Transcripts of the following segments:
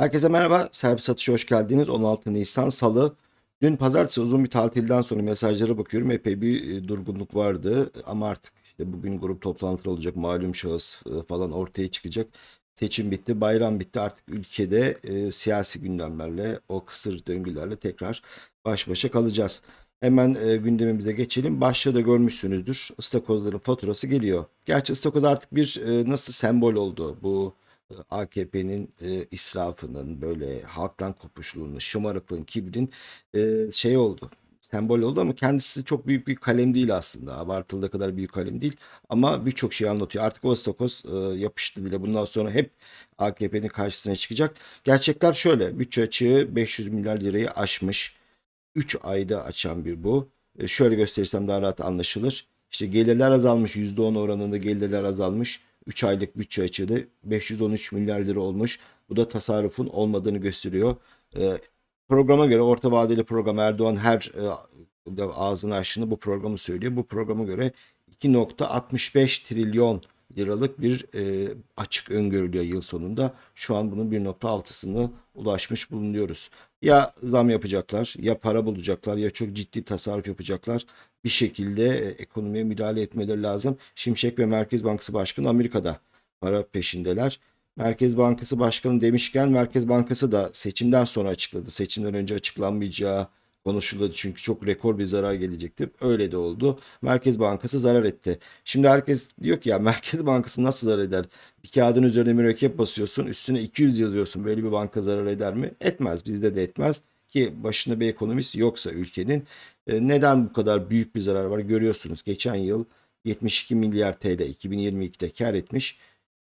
Herkese merhaba. Servis Satış'a hoş geldiniz. 16 Nisan Salı. Dün pazartesi uzun bir tatilden sonra mesajlara bakıyorum. Epey bir e, durgunluk vardı. Ama artık işte bugün grup toplantıları olacak. Malum şahıs e, falan ortaya çıkacak. Seçim bitti, bayram bitti. Artık ülkede e, siyasi gündemlerle, o kısır döngülerle tekrar baş başa kalacağız. Hemen e, gündemimize geçelim. Başta da görmüşsünüzdür. Istakozların faturası geliyor. Gerçi ıstakoz artık bir e, nasıl sembol oldu bu AKP'nin e, israfının böyle halktan kopuşluğunun, şımarıklığın, kibrin e, şey oldu. Sembol oldu ama kendisi çok büyük bir kalem değil aslında. Abartıldığı kadar büyük kalem değil. Ama birçok şey anlatıyor. Artık istakoz e, yapıştı bile. Bundan sonra hep AKP'nin karşısına çıkacak. Gerçekler şöyle. Bütçe açığı 500 milyar lirayı aşmış. 3 ayda açan bir bu. E, şöyle gösterirsem daha rahat anlaşılır. İşte gelirler azalmış. %10 oranında gelirler azalmış. 3 aylık bütçe açığı da 513 milyar lira olmuş. Bu da tasarrufun olmadığını gösteriyor. E, programa göre orta vadeli program Erdoğan her e, ağzını açtığında bu programı söylüyor. Bu programa göre 2.65 trilyon liralık bir e, açık öngörülüyor yıl sonunda. Şu an bunun 1.6'sını ulaşmış bulunuyoruz. Ya zam yapacaklar, ya para bulacaklar, ya çok ciddi tasarruf yapacaklar. Bir şekilde e, ekonomiye müdahale etmeleri lazım. Şimşek ve Merkez Bankası Başkanı Amerika'da para peşindeler. Merkez Bankası Başkanı demişken Merkez Bankası da seçimden sonra açıkladı. Seçimden önce açıklanmayacağı konuşuluyordu çünkü çok rekor bir zarar gelecekti. Öyle de oldu. Merkez Bankası zarar etti. Şimdi herkes diyor ki ya Merkez Bankası nasıl zarar eder? Bir kağıdın üzerine mürekkep basıyorsun, üstüne 200 yazıyorsun. Böyle bir banka zarar eder mi? Etmez. Bizde de etmez ki başında bir ekonomist yoksa ülkenin e, neden bu kadar büyük bir zarar var görüyorsunuz. Geçen yıl 72 milyar TL 2022'de kar etmiş.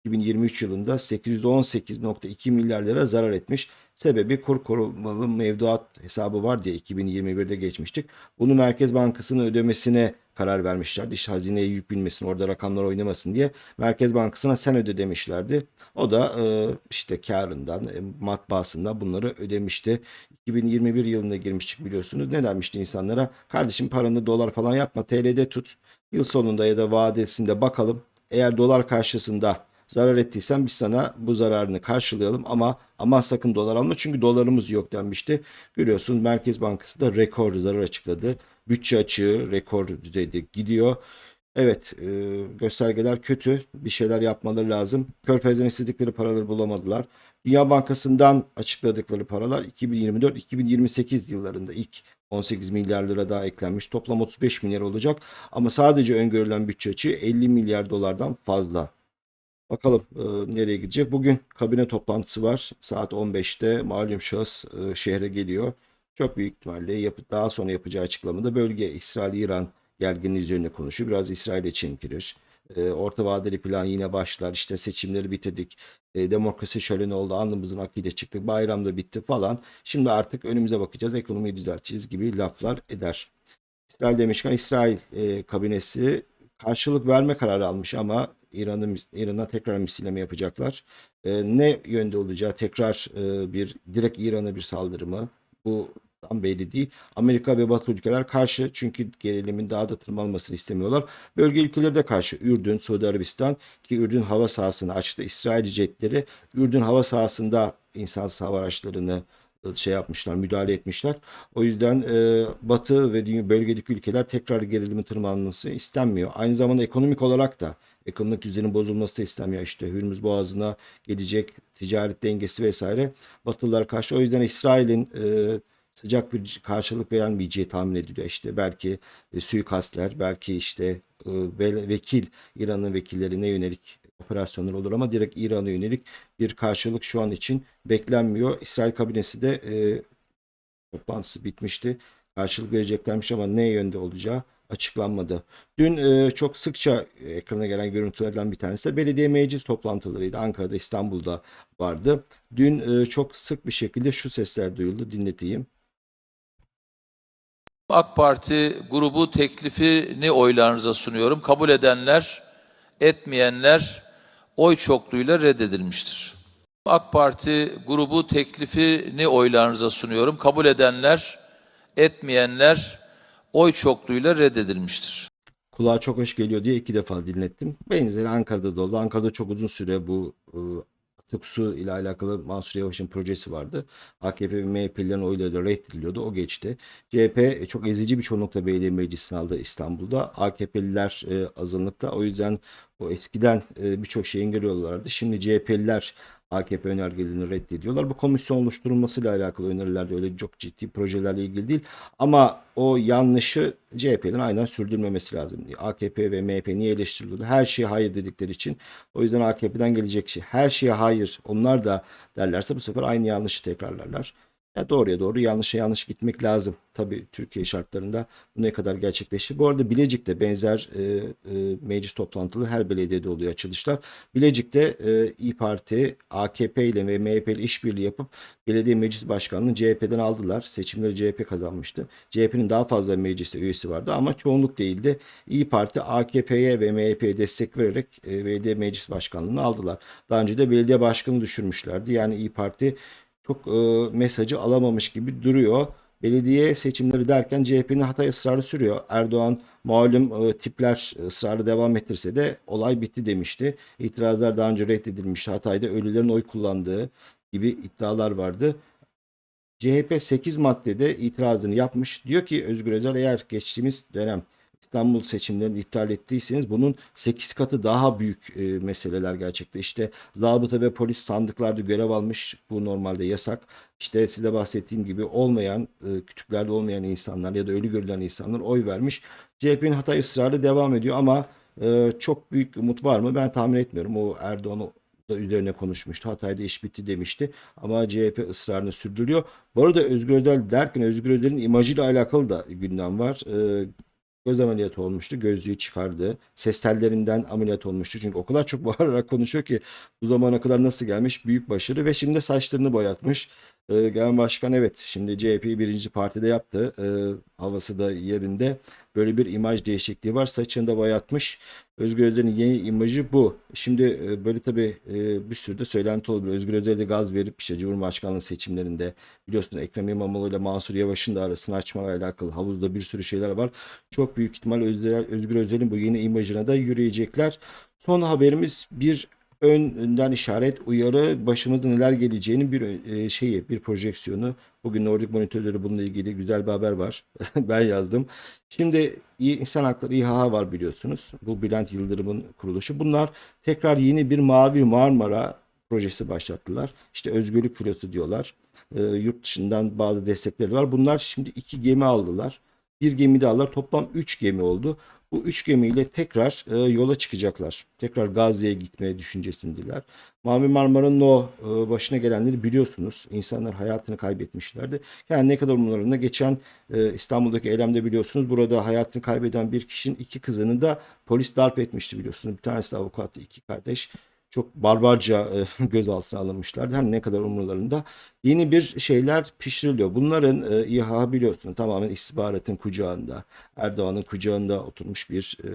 2023 yılında 818.2 milyar lira zarar etmiş. Sebebi kur korumalı mevduat hesabı var diye 2021'de geçmiştik. Bunu Merkez Bankası'nın ödemesine karar vermişlerdi. İşte hazineye yük binmesin orada rakamlar oynamasın diye. Merkez Bankası'na sen öde demişlerdi. O da e, işte karından, e, matbaasından bunları ödemişti. 2021 yılında girmiştik biliyorsunuz. Ne demişti insanlara? Kardeşim paranı dolar falan yapma TL'de tut. Yıl sonunda ya da vadesinde bakalım. Eğer dolar karşısında zarar ettiysen biz sana bu zararını karşılayalım ama ama sakın dolar alma çünkü dolarımız yok denmişti. Görüyorsunuz Merkez Bankası da rekor zarar açıkladı. Bütçe açığı rekor düzeyde gidiyor. Evet e, göstergeler kötü. Bir şeyler yapmaları lazım. Körfez'den istedikleri paraları bulamadılar. Dünya Bankası'ndan açıkladıkları paralar 2024-2028 yıllarında ilk 18 milyar lira daha eklenmiş. Toplam 35 milyar olacak. Ama sadece öngörülen bütçe açığı 50 milyar dolardan fazla. Bakalım e, nereye gidecek. Bugün kabine toplantısı var. Saat 15'te malum şahıs e, şehre geliyor. Çok büyük ihtimalle yapı, daha sonra yapacağı açıklamada bölge İsrail-İran gerginliği üzerine konuşuyor. Biraz İsrail'e çemkirir. E, orta vadeli plan yine başlar. İşte seçimleri bitirdik. E, demokrasi şöleni oldu. Alnımızın akıyla çıktık. Bayram da bitti falan. Şimdi artık önümüze bakacağız. Ekonomiyi düzelteceğiz gibi laflar eder. İsrail demişken İsrail e, kabinesi karşılık verme kararı almış ama İran'ı İran'a tekrar misilleme yapacaklar. E, ne yönde olacağı tekrar e, bir direkt İran'a bir saldırı mı? Bu tam belli değil. Amerika ve Batı ülkeler karşı çünkü gerilimin daha da tırmanmasını istemiyorlar. Bölge ülkeleri de karşı. Ürdün, Suudi Arabistan ki Ürdün hava sahasını açtı. İsrail jetleri Ürdün hava sahasında insansız hava araçlarını şey yapmışlar, müdahale etmişler. O yüzden e, Batı ve dünya, bölgedeki ülkeler tekrar gerilimin tırmanması istenmiyor. Aynı zamanda ekonomik olarak da ekonomik düzenin bozulması da istenmiyor. İşte Hürmüz Boğazı'na gelecek ticaret dengesi vesaire Batılılar karşı. O yüzden İsrail'in e, sıcak bir karşılık vermeyeceği tahmin ediliyor. İşte belki e, suikastler, belki işte e, ve, vekil İran'ın vekillerine yönelik operasyonlar olur ama direkt İran'a yönelik bir karşılık şu an için beklenmiyor. İsrail kabinesi de e, toplantısı bitmişti. Karşılık vereceklermiş ama ne yönde olacağı açıklanmadı. Dün e, çok sıkça ekrana gelen görüntülerden bir tanesi de belediye meclis toplantılarıydı. Ankara'da, İstanbul'da vardı. Dün e, çok sık bir şekilde şu sesler duyuldu. Dinleteyim. AK Parti grubu teklifini oylarınıza sunuyorum. Kabul edenler, etmeyenler oy çokluğuyla reddedilmiştir. AK Parti grubu teklifini oylarınıza sunuyorum. Kabul edenler, etmeyenler oy çokluğuyla reddedilmiştir. Kulağa çok hoş geliyor diye iki defa dinlettim. Benzeri Ankara'da da oldu. Ankara'da çok uzun süre bu e, TUKSU ile alakalı Mansur Yavaş'ın projesi vardı. AKP ve MHP'lilerin oylarıyla reddediliyordu. O geçti. CHP çok ezici bir çoğunlukla belediye meclisini aldı İstanbul'da. AKP'liler e, azınlıkta. O yüzden o eskiden e, birçok şeyi engelliyorlardı. Şimdi CHP'liler AKP önergelerini reddediyorlar. Bu komisyon oluşturulmasıyla alakalı önerilerde öyle çok ciddi projelerle ilgili değil. Ama o yanlışı CHP'nin aynen sürdürmemesi lazım. AKP ve MHP niye eleştiriliyordu? Her şeye hayır dedikleri için. O yüzden AKP'den gelecek şey. Her şeye hayır. Onlar da derlerse bu sefer aynı yanlışı tekrarlarlar. Ya doğruya doğru yanlışa yanlış gitmek lazım. Tabii Türkiye şartlarında bu ne kadar gerçekleşti. Bu arada Bilecik'te benzer e, e, meclis toplantıları her belediyede oluyor açılışlar. Bilecik'te e, İyi Parti, AKP ile ve MHP ile işbirliği yapıp belediye meclis başkanlığını CHP'den aldılar. Seçimleri CHP kazanmıştı. CHP'nin daha fazla mecliste üyesi vardı ama çoğunluk değildi. İyi Parti AKP'ye ve MHP'ye destek vererek e, belediye meclis başkanlığını aldılar. Daha önce de belediye başkanı düşürmüşlerdi. Yani İyi Parti çok e, mesajı alamamış gibi duruyor. Belediye seçimleri derken CHP'nin Hatay ısrarı sürüyor. Erdoğan malum e, tipler ısrarı devam ettirse de olay bitti demişti. İtirazlar daha önce reddedilmişti. Hatay'da ölülerin oy kullandığı gibi iddialar vardı. CHP 8 maddede itirazını yapmış. Diyor ki Özgür Özel eğer geçtiğimiz dönem İstanbul seçimlerini iptal ettiyseniz bunun 8 katı daha büyük e, meseleler gerçekte. İşte zabıta ve polis sandıklarda görev almış. Bu normalde yasak. İşte size bahsettiğim gibi olmayan, e, kütüklerde olmayan insanlar ya da ölü görülen insanlar oy vermiş. CHP'nin Hatay ısrarı devam ediyor ama e, çok büyük umut var mı? Ben tahmin etmiyorum. O Erdoğan da üzerine konuşmuştu. Hatay'da iş bitti demişti. Ama CHP ısrarını sürdürüyor. Bu arada Özgür Özel derken Özgür Özel'in imajıyla alakalı da gündem var. Ee, göz ameliyatı olmuştu. Gözlüğü çıkardı. Ses tellerinden ameliyat olmuştu. Çünkü o kadar çok bağırarak konuşuyor ki bu zamana kadar nasıl gelmiş büyük başarı ve şimdi saçlarını boyatmış. Ee, Genel Başkan evet şimdi CHP'yi birinci partide yaptı. Ee, havası da yerinde. Böyle bir imaj değişikliği var. Saçını da boyatmış. Özgür Özel'in yeni imajı bu. Şimdi e, böyle tabii e, bir sürü de söylenti olabilir. Özgür Özel'e gaz verip işte Cumhurbaşkanlığı seçimlerinde biliyorsun Ekrem İmamoğlu ile Mansur Yavaş'ın da arasını açmayla alakalı havuzda bir sürü şeyler var. Çok büyük ihtimal Özgür Özel'in bu yeni imajına da yürüyecekler. Son haberimiz bir önden işaret, uyarı, başımıza neler geleceğinin bir e, şeyi, bir projeksiyonu. Bugün Nordic Monitörleri bununla ilgili güzel bir haber var. ben yazdım. Şimdi İnsan Hakları İHA var biliyorsunuz. Bu Bülent Yıldırım'ın kuruluşu. Bunlar tekrar yeni bir Mavi Marmara projesi başlattılar. İşte özgürlük filosu diyorlar. E, yurt dışından bazı destekleri var. Bunlar şimdi iki gemi aldılar. Bir gemi de aldılar. Toplam üç gemi oldu. Bu üç gemiyle tekrar e, yola çıkacaklar. Tekrar Gazze'ye gitmeye düşüncesindeler. Mavi Marmara'nın o e, başına gelenleri biliyorsunuz. İnsanlar hayatını kaybetmişlerdi. Yani ne kadar umurlarında geçen e, İstanbul'daki eylemde biliyorsunuz. Burada hayatını kaybeden bir kişinin iki kızını da polis darp etmişti biliyorsunuz. Bir tanesi avukattı, iki kardeş çok barbarca e, gözaltına alınmışlardı. Her ne kadar umurlarında. Yeni bir şeyler pişiriliyor. Bunların e, İHA biliyorsun tamamen istihbaratın kucağında, Erdoğan'ın kucağında oturmuş bir e,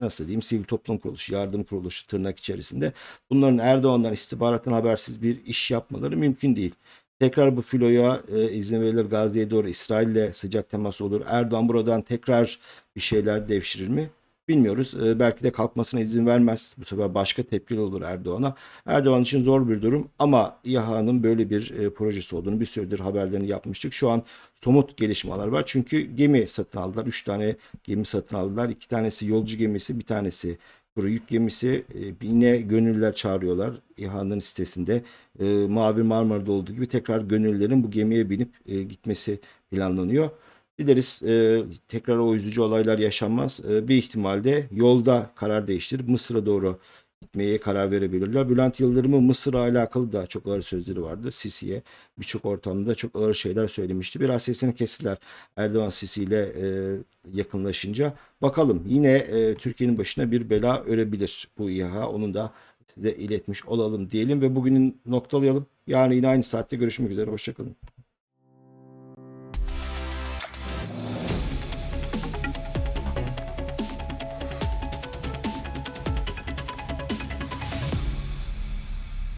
nasıl diyeyim sivil toplum kuruluşu, yardım kuruluşu tırnak içerisinde. Bunların Erdoğan'dan istihbarattan habersiz bir iş yapmaları mümkün değil. Tekrar bu filoya e, izin verilir Gazze'ye doğru İsrail'le sıcak temas olur. Erdoğan buradan tekrar bir şeyler devşirir mi? Bilmiyoruz. Ee, belki de kalkmasına izin vermez. Bu sefer başka tepkili olur Erdoğan'a. Erdoğan için zor bir durum ama İHA'nın böyle bir e, projesi olduğunu bir süredir haberlerini yapmıştık. Şu an somut gelişmeler var. Çünkü gemi satın aldılar. Üç tane gemi satın aldılar. İki tanesi yolcu gemisi, bir tanesi kuru yük gemisi. E, yine gönüllüler çağırıyorlar. İHA'nın sitesinde e, Mavi Marmara'da olduğu gibi tekrar gönüllülerin bu gemiye binip e, gitmesi planlanıyor. Dileriz e, tekrar o üzücü olaylar yaşanmaz. E, bir ihtimalde yolda karar değiştirip Mısır'a doğru gitmeye karar verebilirler. Bülent Yıldırım'ın Mısır'a alakalı da çok ağır sözleri vardı. Sisi'ye birçok ortamda çok ağır şeyler söylemişti. Biraz sesini kestiler Erdoğan Sisi ile e, yakınlaşınca. Bakalım yine e, Türkiye'nin başına bir bela örebilir bu İHA. Onun da size iletmiş olalım diyelim ve bugünün noktalayalım. Yarın yine aynı saatte görüşmek üzere. Hoşçakalın.